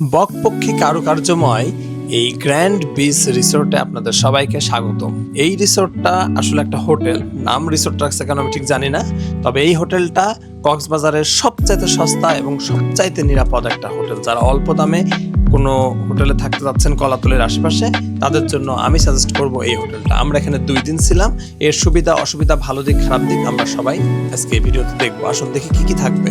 বকপক্ষী কারুকার্যময় এই grand beach রিসোর্টে আপনাদের সবাইকে স্বাগতম। এই রিসোর্টটা আসলে একটা হোটেল। নাম রিসোর্ট রাখছে কেন আমি ঠিক জানি না। তবে এই হোটেলটা কক্সবাজারের সবচাইতে সস্তা এবং সবচাইতে নিরাপদ একটা হোটেল। যারা অল্প দামে কোনো হোটেলে থাকতে যাচ্ছেন কলাতলের আশেপাশে, তাদের জন্য আমি সাজেস্ট করব এই হোটেলটা। আমরা এখানে দুই দিন ছিলাম। এর সুবিধা, অসুবিধা, ভালো দিক, খারাপ দিক আমরা সবাই আজকে এই ভিডিওতে দেখব। আসুন দেখি কি কি থাকবে।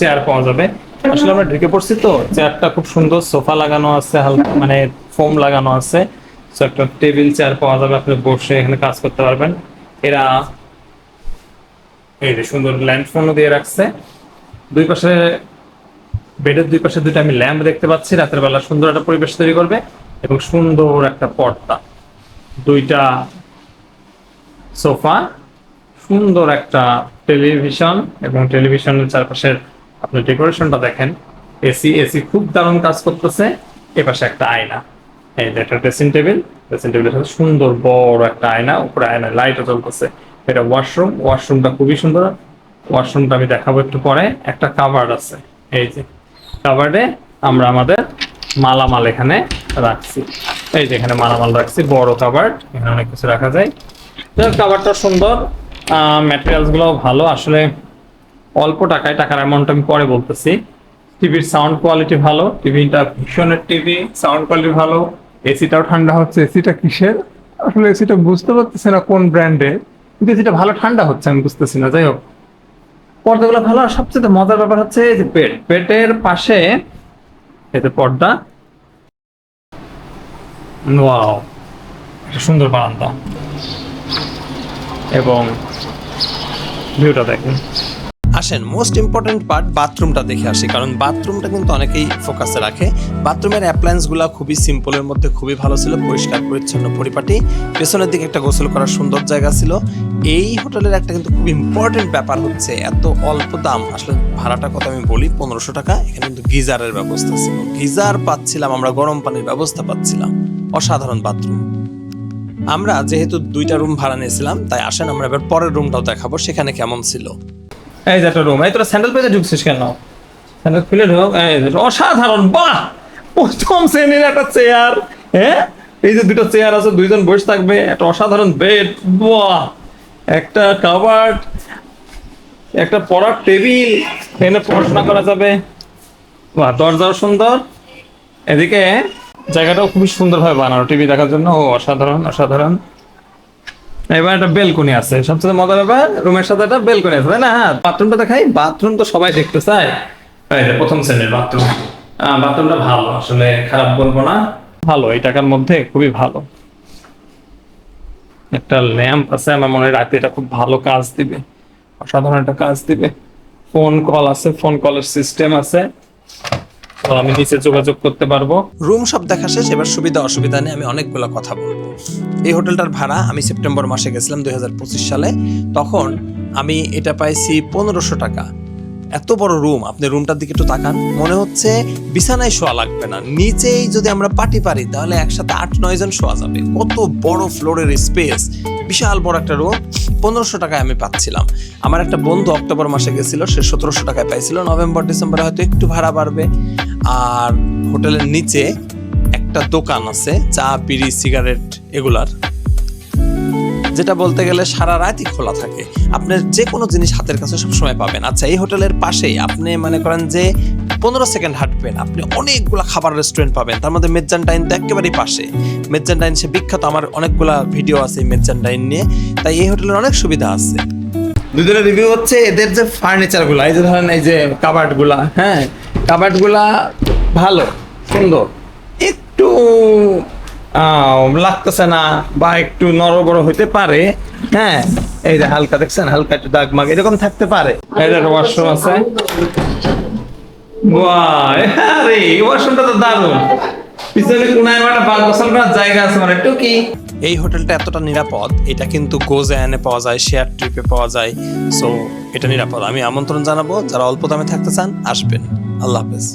চেয়ার পাওয়া যাবে। আসলে আমরা ঢুকে পড়ছি তো। চেয়ারটা খুব সুন্দর, সোফা লাগানো আছে, হালকা মানে ফোম লাগানো আছে। তো একটা টেবিল, চেয়ার পাওয়া যাবে, আপনি বসে এখানে কাজ করতে পারবেন। এরা এই যে সুন্দর ল্যান্ড ফোনও দিয়ে রাখছে। দুই পাশে, বেডের দুই পাশে দুইটা আমি ল্যাম্প দেখতে পাচ্ছি, রাতের বেলা সুন্দর একটা পরিবেশ তৈরি করবে এবং সুন্দর একটা পর্দা। দুইটা সোফা, সুন্দর একটা টেলিভিশন এবং টেলিভিশনের চারপাশের আপনি ডেকোরেশনটা দেখেন। এসি এসি খুব দারুণ কাজ করতেছে। এ পাশে একটা আয়না। এই যে একটা ড্রেসিং টেবিল ড্রেসিং টেবিলের সাথে সুন্দর বড় একটা আয়না, উপরে আয়না লাইটও জ্বলতেছে। এটা ওয়াশরুম ওয়াশরুমটা খুবই সুন্দর। ওয়াশরুমটা আমি দেখাবো একটু পরে। একটা কাভার্ড আছে। এই যে কাভার্ডে আমরা আমাদের মালামাল এখানে রাখছি। এই যে এখানে মালামাল রাখছি, বড় কাভার্ড এখানে অনেক কিছু রাখা যায়। কাভারটা সুন্দর। ম্যাটেরিয়ালসগুলো ভালো। আসলে অল্প টাকায় টাকার অ্যামাউন্ট আমি পরে বলতেছি। টিভির সাউন্ড কোয়ালিটি ভালো টিভিটা ভীষণের টিভি সাউন্ড কোয়ালিটি ভালো এসিটাও ঠান্ডা হচ্ছে এসিটা কিসের? আসলে এসিটা বুঝতে পারতেছি না কোন ব্র্যান্ডে কিন্তু এসিটা ভালো ঠান্ডা হচ্ছে, আমি বুঝতেছি না, যাই হোক। পর্দাগুলো ভালো, আর সবচেয়ে মজার ব্যাপার হচ্ছে এই যে পেট পেটের পাশে এতে পর্দা। ওয়াও একটা সুন্দর বারান্দা। এবং ভিউটা দেখুন। আসেন মোস্ট ইম্পর্টেন্ট পার্ট বাথরুমটা দেখে আসি, কারণ বাথরুমটা কিন্তু অনেকেই ফোকাসে রাখে। বাথরুমের অ্যাপ্লায়েন্সগুলো খুবই সিম্পলের মধ্যে খুবই ভালো ছিল, পরিষ্কার, পরিচ্ছন্ন, পরিপাটি। পেছনের দিকে একটা গোসল করার সুন্দর জায়গা ছিল। এই হোটেলের একটা কিন্তু খুব ইম্পর্টেন্ট ব্যাপার হচ্ছে, এত অল্প দাম, আসলে ভাড়াটা কত আমি বলি, পনেরোশো টাকা, এখানে কিন্তু গিজারের ব্যবস্থা ছিল। গিজার পাচ্ছিলাম, আমরা গরম পানির ব্যবস্থা পাচ্ছিলাম, অসাধারণ বাথরুম আমরা যেহেতু দুইটা রুম ভাড়া নিয়েছিলাম, তাই আসেন, আমরা এবার পরের রুমটাও দেখাবো, সেখানে কেমন ছিল। এই যে একটা রুম এই তোরা স্যান্ডেল পেতে ঢুকছিস কেন? স্যান্ডেল খুলে ঢোক, এই অসাধারণ, বাহ! প্রথম শ্রেণির একটা চেয়ার হ্যাঁ? এই যে দুটো চেয়ার আছে, দুইজন বসে থাকবে, একটা অসাধারণ বেড বাহ! একটা কাভার্ড একটা পড়ার টেবিল এখানে পড়াশোনা করা যাবে। বাহ, দরজাও সুন্দর। এদিকে জায়গাটাও খুবই সুন্দরভাবে বানানো টিভি দেখার জন্য, ও অসাধারণ অসাধারণ। এবার একটা বেলকনি আছে। সবচেয়ে মজার ব্যাপার, রুমের সাথে একটা বেলকনি আছে, তাই না? হ্যাঁ বাথরুমটা দেখাই। বাথরুম তো সবাই দেখতে চায়। প্রথম শ্রেণির বাথরুম বাথরুমটা ভালো, আসলে খারাপ বলব না। ভালো, এই টাকার মধ্যে খুবই ভালো। একটা ল্যাম্প আছে, আমার মনে হয় রাতে এটা খুব ভালো কাজ দিবে। অসাধারণ একটা কাজ দিবে। ফোন কল আছে, ফোন কলের সিস্টেম আছে। তো আমি নিচে যোগাযোগ করতে পারব। রুম সব দেখা শেষ, এবার সুবিধা অসুবিধা নিয়ে আমি অনেকগুলো কথা বলব। এই হোটেলটার ভাড়া আমি সেপ্টেম্বর মাসে গেছিলাম দুই হাজার পঁচিশ সালে। তখন আমি এটা পাইছি পনেরোশো টাকা। এত বড় রুম, আপনি রুমটার দিকে একটু তাকান, মনে হচ্ছে বিছানায় শোয়া লাগবে না। নিচেই যদি আমরা পাটি পারি, তাহলে একসাথে আট নয় জন শোয়া যাবে। কত বড় ফ্লোরের স্পেস, বিশাল বড় একটা রুম। পনেরোশো টাকায় আমি পাচ্ছিলাম। আমার একটা বন্ধু অক্টোবর মাসে গেছিল, সে সতেরোশো টাকায় পাইছিল। নভেম্বর, ডিসেম্বরে হয়তো একটু ভাড়া বাড়বে। আর হোটেলের নিচে একটা দোকান আছে, চা, বিড়ি, সিগারেট এগুলার, যেটা বলতে গেলে সারা রাতই খোলা থাকে। আপনার যে কোনো জিনিস হাতের কাছে সবসময় পাবেন। আচ্ছা এই হোটেলের পাশেই আপনি মনে করেন যে পনেরো সেকেন্ড হাঁটবেন, আপনি অনেকগুলা খাবার রেস্টুরেন্ট পাবেন। তার মধ্যে মেজান্টাইন তো একেবারেই পাশে। মেজান্টাইন, সে বিখ্যাত, আমার অনেকগুলা ভিডিও আছে মেজান্টাইন নিয়ে। তাই এই হোটেলের অনেক সুবিধা আছে। দুজনের রিভিউ হচ্ছে এদের যে ফার্নিচারগুলা, এই যে ধরেন এই যে কাবার্ডগুলা হ্যাঁ? কাবার্ডগুলা ভালো, সুন্দর। একটু লাগতেছে না বা একটু নরবড় হইতে পারে হ্যাঁ? এই যে হালকা দেখছেন, হালকা একটু দাগ মাগ, এরকম থাকতে পারে। ওয়াশরুম আছে। ওয়াশরুমটা তো দারুণ। পিছনে কোনায় গোসল করার জায়গা আছে মানে টুকি এই হোটেলটা এতটা নিরাপদ, এটা কিন্তু গোজ্যানে পাওয়া যায় শেয়ার ট্রিপে পাওয়া যায় সো এটা নিরাপদ। আমি আমন্ত্রণ জানাব, যারা অল্প দামে থাকতে চান, আসবেন। আল্লাহ হাফেজ।